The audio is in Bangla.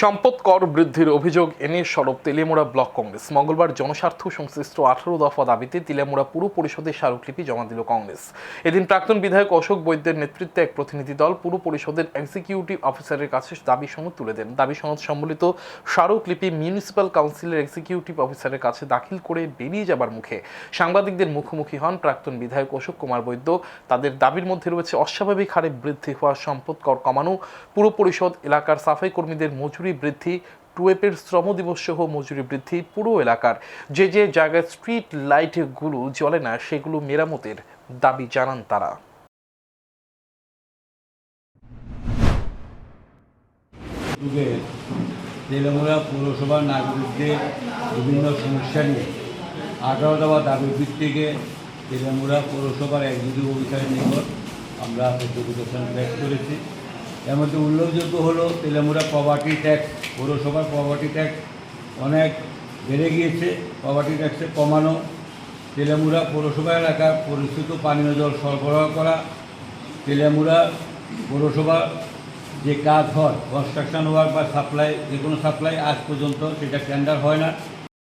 সম্পদ কর বৃদ্ধির অভিযোগ এনে সরব তেলিয়ামুড়া ব্লক কংগ্রেস। মঙ্গলবার জনস্বার্থ সংশ্লিষ্ট আঠারো দফা দাবিতে তেলিয়ামুড়া পুর পরিষদে স্মারকলিপি জমা দিল কংগ্রেস। এদিন প্রাক্তন বিধায়ক অশোক বৈদ্যের নেতৃত্বে এক প্রতিনিধি দল পুর পরিষদের এক্সিকিউটিভ অফিসারের কাছে দাবি সনদ তুলে দেন। দাবি সনদ সম্বলিত স্মারকলিপি মিউনিসিপ্যাল কাউন্সিলের এক্সিকিউটিভ অফিসারের কাছে দাখিল করে বেরিয়ে যাবার মুখে সাংবাদিকদের মুখোমুখি হন প্রাক্তন বিধায়ক অশোক কুমার বৈদ্য। তাদের দাবির মধ্যে রয়েছে অস্বাভাবিক হারে বৃদ্ধি হওয়া সম্পদ কর কমানো। পুর পরিষদ এলাকার সাফাই কর্মীদের মজুরি বৃদ্ধি, টুয়েপের শ্রম দিবস সহ মজুরি বৃদ্ধি পুরো এলাকার। যে যে জায়গায় স্ট্রিট লাইটগুলো জ্বলে না, সেগুলো মেরামতের দাবি জানান তারা। তেলেমুড়া পৌরসভার নাগরিকদের বিভিন্ন সমস্যা নিয়ে। আঠারো দফা দাবির ভিত্তিকে তেলেমুড়া পৌরসভার এক্সিকিউটিভ অফিসারের নিকট আমরা ব্যক্ত করেছি। এর মধ্যে উল্লেখযোগ্য হলো তেলেমুড়া প্রপার্টি ট্যাক্স পৌরসভার প্রপার্টি ট্যাক্স অনেক বেড়ে গিয়েছে প্রপার্টি ট্যাক্সে কমানো, তেলেমুড়া পৌরসভা এলাকার পরিস্থিত, পানীয় জল সরবরাহ করা, তেলেমুড়া পৌরসভার যে কাজ হয় কনস্ট্রাকশন ওয়ার্ক বা সাপ্লাই যে কোনো সাপ্লাই আজ পর্যন্ত সেটা টেন্ডার হয় না।